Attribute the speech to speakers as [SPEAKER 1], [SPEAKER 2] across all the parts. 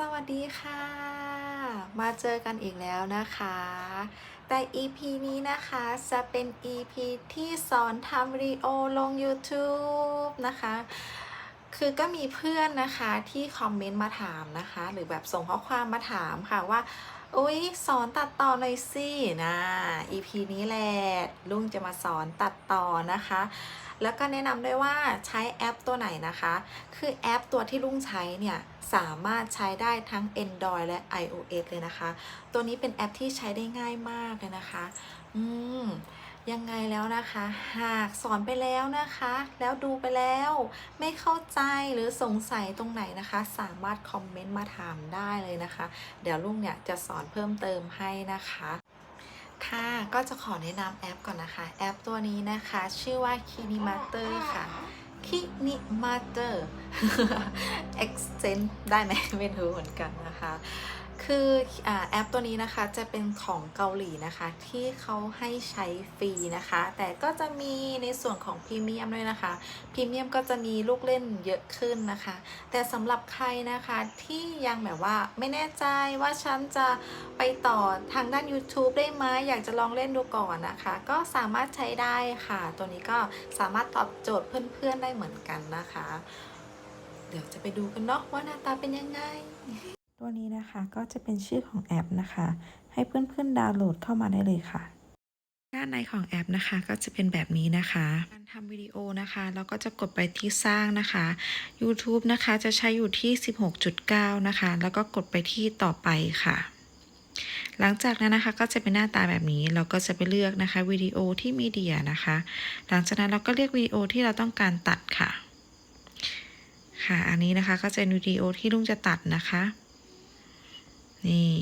[SPEAKER 1] สวัสดีค่ะ มาเจอกันอีกแล้วนะคะ แต่ EP นี้นะคะจะเป็น EP ที่สอนทำวิดีโอลง YouTube นะคะ คือก็มีเพื่อนนะคะที่คอมเมนต์มาถามนะคะ หรือแบบส่งข้อความมาถามค่ะว่าอุ๊ยสอนตัดต่อหน่อยสินะ EP นี้แหละลุงจะมาสอนตัดต่อนะคะ แล้วก็แนะนำด้วยว่าใช้แอปตัวไหนนะคะ คือแอปตัวที่ลุงใช้เนี่ยสามารถใช้ได้ทั้ง Android และ iOS เลยนะคะ ตัวนี้เป็นแอปที่ใช้ได้ง่ายมากเลยนะคะ อืม ยังไงแล้วนะคะ หากสอนไปแล้วนะคะ แล้วดูไปแล้ว ไม่เข้าใจหรือสงสัยตรงไหนนะคะ สามารถคอมเมนต์มาถามได้เลยนะคะ เดี๋ยวลุงเนี่ยจะสอนเพิ่มเติมให้นะคะค่ะก็จะขอแนะนำแอปก่อนนะคะ แอปตัวนี้นะคะ ชื่อว่า Kinimatter ค่ะ Kinimatter accent ได้ไหมไม่รู้เหมือนกันนะคะ คืออแอปตัวนี้นะคะจะเป็นของเกาหลีนะคะ ที่เขาให้ใช้ฟรีนะคะ แต่ก็จะมีในส่วนของพรีเมียมด้วยนะคะพรีเมียมก็จะมีลูกเล่นเยอะขึ้นนะคะ แต่สำหรับใครนะคะที่ยังแบบว่าไม่แน่ใจว่าฉันจะไปต่อทางด้าน YouTube ได้ไหมอยากจะลองเล่นดูก่อนนะคะ ก็สามารถใช้ได้ค่ะ ตัวนี้ก็สามารถตอบโจทย์เพื่อนๆได้เหมือนกันนะคะ เดี๋ยวจะไปดูกันเนาะว่าหน้าตาเป็นยังไง
[SPEAKER 2] ตัวนี้นะคะก็จะเป็นชื่อของแอปนะคะ ให้เพื่อนๆดาวน์โหลดเข้ามาได้เลยค่ะด้านในของแอปนะคะก็จะเป็นแบบนี้นะคะการทำวิดีโอนะคะเราก็จะกดไปที่สร้างนะคะ YouTube นะคะจะใช้อยู่ที่ 16.9 นะคะ แล้วก็กดไปที่ต่อไปค่ะ หลังจากนั้นนะคะก็จะเป็นหน้าตาแบบนี้เราก็จะไปเลือกนะคะวิดีโอที่มีเดียนะคะ หลังจากนั้นเราก็เลือกวิดีโอที่เราต้องการตัดค่ะ ค่ะอันนี้นะคะก็จะเป็นวิดีโอที่ลุงจะตัดนะคะ นี่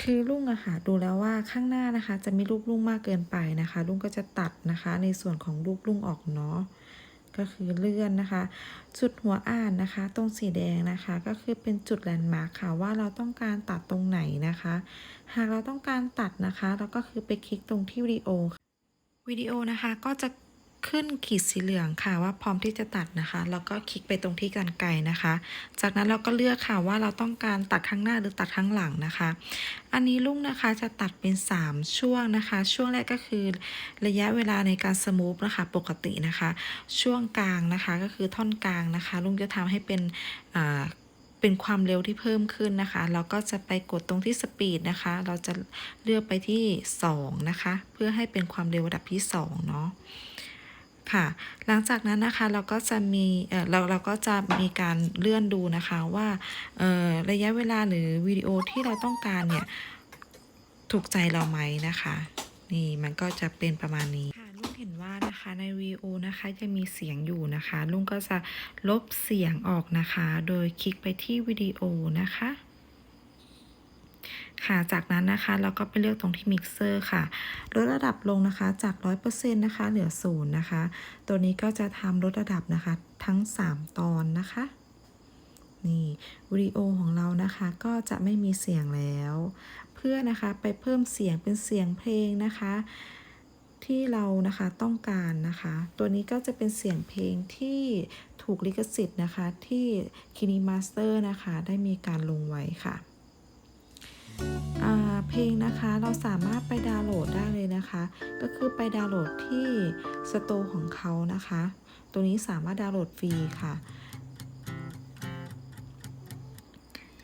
[SPEAKER 2] คือลุงอะค่ะดูแล้วว่าข้างหน้านะคะ จะไมีรูปลุงมากเกินไปนะคะลุงก็จะตัดนะคะ ในส่วนของรูปลุงออกเนาะก็คือเลื่อนนะคะจุดหัวอ่านนะคะ ตรงสีแดงนะคะ ก็คือเป็นจุดแลนด์มาร์คค่ะว่าเราต้องการตัดตรงไหนนะคะ หากเราต้องการตัดนะคะ เราก็คือไปคลิกตรงที่วิดีโอวิดีโอนะคะก็จะ ขึ้นขีดสีเหลืองค่ะว่าพร้อมที่จะตัดนะคะ แล้วก็คลิกไปตรงที่กรรไกรนะคะ จากนั้นเราก็เลือกค่ะว่าเราต้องการตัดข้างหน้าหรือตัดข้างหลังนะคะ อันนี้ลุงนะคะจะตัดเป็น 3 ช่วงนะคะ ช่วงแรกก็คือระยะเวลาในการสมูฟนะคะปกตินะคะ ช่วงกลางนะคะก็คือท่อนกลางนะคะ ลุงจะทำให้เป็นอ่าเป็นความเร็วที่เพิ่มขึ้นนะคะ เราก็จะไปกดตรงที่สปีดนะคะ เราจะเลือกไปที่ 2 นะคะ เพื่อให้เป็นความเร็วระดับที่ 2 เนาะ ค่ะ หลังจากนั้นนะคะเราก็จะมีเเราเราก็จะมีการเลื่อนดูนะคะว่าระยะเวลาหรือวิดีโอที่เราต้องการเนี่ยถูกใจเราไหมนะคะ นี่มันก็จะเป็นประมาณนี้ค่ะลุงเห็นว่านะคะในวิดีโอนะคะยังมีเสียงอยู่นะคะ ลุงก็จะลบเสียงออกนะคะ โดยคลิกไปที่วิดีโอนะคะ ค่ะ จากนั้นนะคะเราก็ไปเลือกตรงที่มิกเซอร์ค่ะลดระดับลงนะคะจาก 100%นะคะเหลือศูนย์นะคะ ตัวนี้ก็จะทำลดระดับนะคะทั้ง 3 ตอนนะคะ นี่วิดีโอของเรานะคะก็จะไม่มีเสียงแล้ว เพื่อนะคะไปเพิ่มเสียงเป็นเสียงเพลงนะคะ ที่เรานะคะต้องการนะคะ ตัวนี้ก็จะเป็นเสียงเพลงที่ถูกลิขสิทธิ์นะคะที่ KiniMaster นะคะได้มีการลงไว้ค่ะ เพลงนะคะเราสามารถไปดาวน์โหลดได้เลยนะคะ ก็คือไปดาวน์โหลดที่สโตร์ของเขานะคะ ตัวนี้สามารถดาวน์โหลดฟรีค่ะ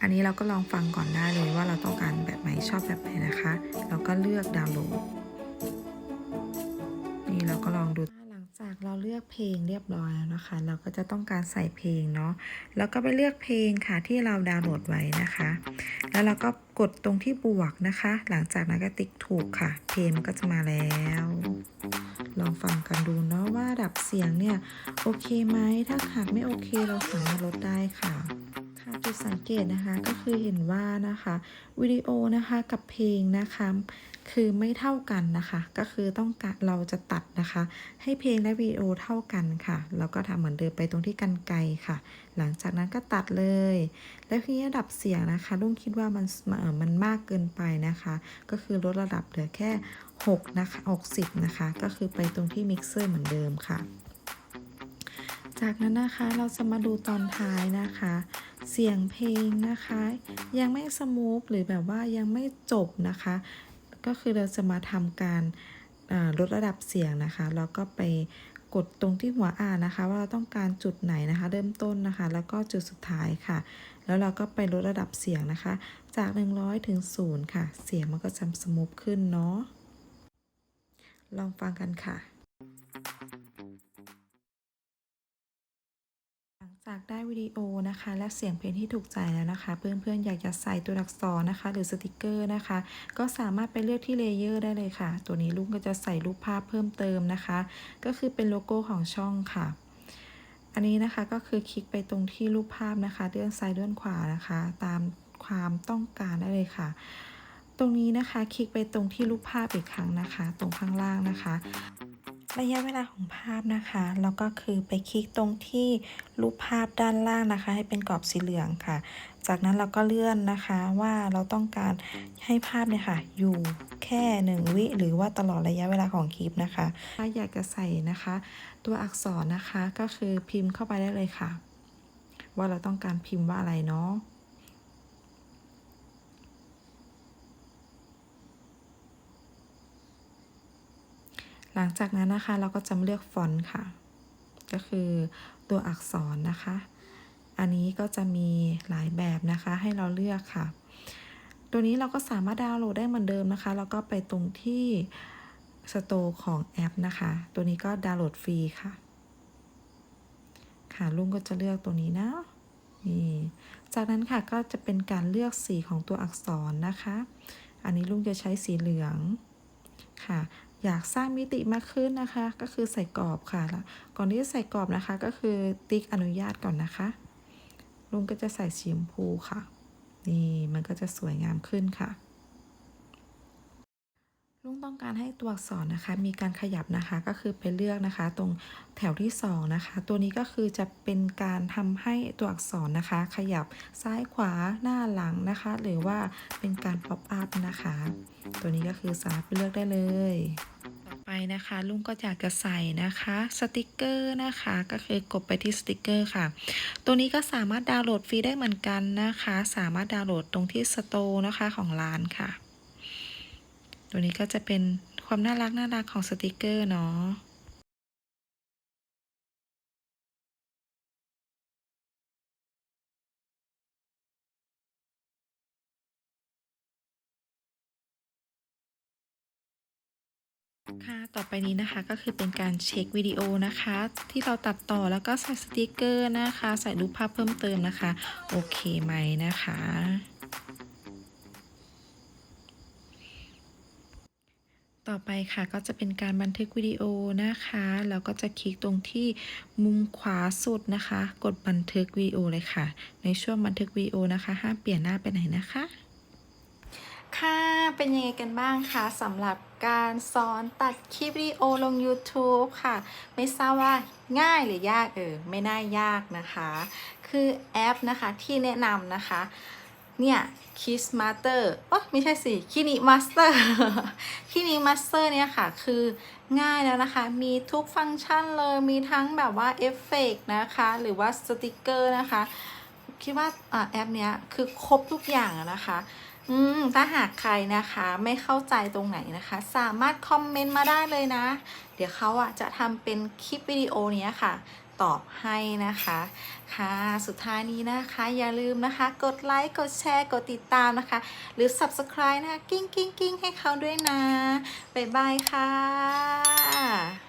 [SPEAKER 2] อันนี้เราก็ลองฟังก่อนได้เลยว่าเราต้องการแบบไหนชอบแบบไหนนะคะ เราก็เลือกดาวน์โหลด นี่เราก็ลากเราเลือกเพลงเรียบร้อยแล้วนะคะ เราก็จะต้องการใส่เพลงเนาะแล้วก็ไปเลือกเพลงค่ะที่เราดาวน์โหลดไว้นะคะ แล้วเราก็กดตรงที่บวกนะคะ หลังจากนั้นก็ติ๊กถูกค่ะ เพลงมันก็จะมาแล้ว ลองฟังกันดูเนาะว่าดับเสียงเนี่ยโอเคไหมถ้าหากไม่โอเคเราสามารถลดได้ค่ะ สังเกตนะคะก็คือเห็นว่านะคะวิดีโอนะคะกับเพลงนะคะคือไม่เท่ากันนะคะ ก็คือต้องการเราจะตัดนะคะ ให้เพลงและวิดีโอเท่ากันค่ะ แล้วก็ทำเหมือนเดิมไปตรงที่กันไกลค่ะ หลังจากนั้นก็ตัดเลย แล้วทีนี้ระดับเสียงนะคะลุงคิดว่ามันเอ่อมันมากเกินไปนะคะ ก็คือลดระดับเหลือแค่6นะคะ60นะคะ ก็คือไปตรงที่มิกเซอร์เหมือนเดิมค่ะ จากนั้นนะคะเราจะมาดูตอนท้ายนะคะ เสียงเพลงนะคะ ยังไม่สมูทหรือแบบว่ายังไม่จบนะคะ ก็คือเราจะมาทำการลดระดับเสียงนะคะ แล้วก็ไปกดตรงที่หัวอ่านนะคะ ว่าเราต้องการจุดไหนนะคะ เริ่มต้นนะคะ แล้วก็จุดสุดท้ายค่ะ แล้วเราก็ไปลดระดับเสียงนะคะ จาก 100 ถึง 0 ค่ะ เสียงมันก็จะสมูทขึ้นเนาะลองฟังกันค่ะ หลังจากได้วิดีโอนะคะและเสียงเพลงที่ถูกใจแล้วนะคะ เพื่อนๆ อยากจะใส่ตัวอักษรนะคะ หรือสติกเกอร์นะคะ ก็สามารถไปเลือกที่เลเยอร์ได้เลยค่ะ ตัวนี้ลุงก็จะใส่รูปภาพเพิ่มเติมนะคะ ก็คือเป็นโลโก้ของช่องค่ะ อันนี้นะคะก็คือคลิกไปตรงที่รูปภาพนะคะเลื่อนซ้ายเลื่อนขวานะคะ ตามความต้องการได้เลยค่ะ ตรงนี้นะคะคลิกไปตรงที่รูปภาพอีกครั้งนะคะ ตรงข้างล่างนะคะ ระยะเวลาของภาพนะคะ แล้วก็คือไปคลิกตรงที่รูปภาพด้านล่างนะคะ ให้เป็นกรอบสีเหลืองค่ะ จากนั้นเราก็เลื่อนนะคะว่าเราต้องการให้ภาพเนี่ยค่ะ อยู่แค่หนึ่งวิหรือว่าตลอดระยะเวลาของคลิปนะคะ ถ้าอยากจะใส่นะคะ ตัวอักษรนะคะก็คือพิมพ์เข้าไปได้เลยค่ะ ว่าเราต้องการพิมพ์ว่าอะไรเนาะ หลังจากนั้นนะคะเราก็จะเลือกฟอนต์ค่ะ ก็คือตัวอักษรนะคะ อันนี้ก็จะมีหลายแบบนะคะให้เราเลือกค่ะ ตัวนี้เราก็สามารถดาวน์โหลดได้เหมือนเดิมนะคะ แล้วก็ไปตรงที่สโตร์ของแอปนะคะ ตัวนี้ก็ดาวน์โหลดฟรีค่ะ ค่ะลุงก็จะเลือกตัวนี้นะนี่จากนั้นค่ะก็จะเป็นการเลือกสีของตัวอักษรนะคะ อันนี้ลุงจะใช้สีเหลืองค่ะ อยากสร้างมิติมากขึ้นนะคะ ก็คือใส่กรอบค่ะแล้วก่อนที่จะใส่กรอบนะคะ ก็คือติ๊กอนุญาตก่อนนะคะ ลุงก็จะใส่สีชมพูค่ะ นี่มันก็จะสวยงามขึ้นค่ะ ลุงต้องการให้ตัวอักษรนะคะ มีการขยับนะคะก็คือไปเลือกนะคะ ตรงแถวที่2นะคะ ตัวนี้ก็คือจะเป็นการทำให้ตัวอักษรนะคะ ขยับซ้ายขวาหน้าหลังนะคะ หรือว่าเป็นการป๊อปอัพนะคะ ตัวนี้ก็คือสามารถเลือกได้เลยไปนะคะลุงก็อยากจะใส่นะคะสติกเกอร์นะคะก็คือกดไปที่สติกเกอร์ค่ะ ตัวนี้ก็สามารถดาวน์โหลดฟรีได้เหมือนกันนะคะ สามารถดาวน์โหลดตรงที่สโตร์นะคะของร้านค่ะ ตัวนี้ก็จะเป็นความน่ารักน่ารักของสติกเกอร์เนาะค่ะ ต่อไปนี้นะคะก็คือเป็นการเช็ควิดีโอนะคะ ที่เราตัดต่อแล้วก็ใส่สติกเกอร์นะคะ ใส่รูปภาพเพิ่มเติมนะคะ โอเคไหมนะคะ ต่อไปค่ะก็จะเป็นการบันทึกวิดีโอนะคะแล้วก็จะคลิกตรงที่มุมขวาสุดนะคะ กดบันทึกวิดีโอเลยค่ะ ในช่วงบันทึกวิดีโอนะคะห้ามเปลี่ยนหน้าไปไหนนะคะ
[SPEAKER 1] ค่ะเป็นยังไงกันบ้างคะสำหรับการสอนตัดคลิปวิดีโอลง YouTube ค่ะ ไม่ทราบว่าง่ายหรือยากเออไม่น่ายากนะคะ คือแอปนะคะที่แนะนำนะคะ เนี่ย Kiss Master โอ้ไม่ใช่สิ Kini Master Kini Master เนี่ยค่ะ คือง่ายแล้วนะคะ มีทุกฟังก์ชันเลย มีทั้งแบบว่าเอฟเฟกต์นะคะ หรือว่าสติกเกอร์นะคะ คิดว่าอ่าแอปเนี้ยคือครบทุกอย่างนะคะ อืม ถ้าหากใครนะคะไม่เข้าใจตรงไหนนะคะ สามารถคอมเมนต์มาได้เลยนะ เดี๋ยวเขาอะจะทำเป็นคลิปวิดีโอเนี้ยค่ะ ตอบให้นะคะค่ะสุดท้ายนี้นะคะอย่าลืมนะคะ กดไลค์กดแชร์กดติดตามนะคะ หรือ Subscribe นะคะ กิ้งกิ้งกิ้งให้เขาด้วยนะ บ๊ายบายค่ะ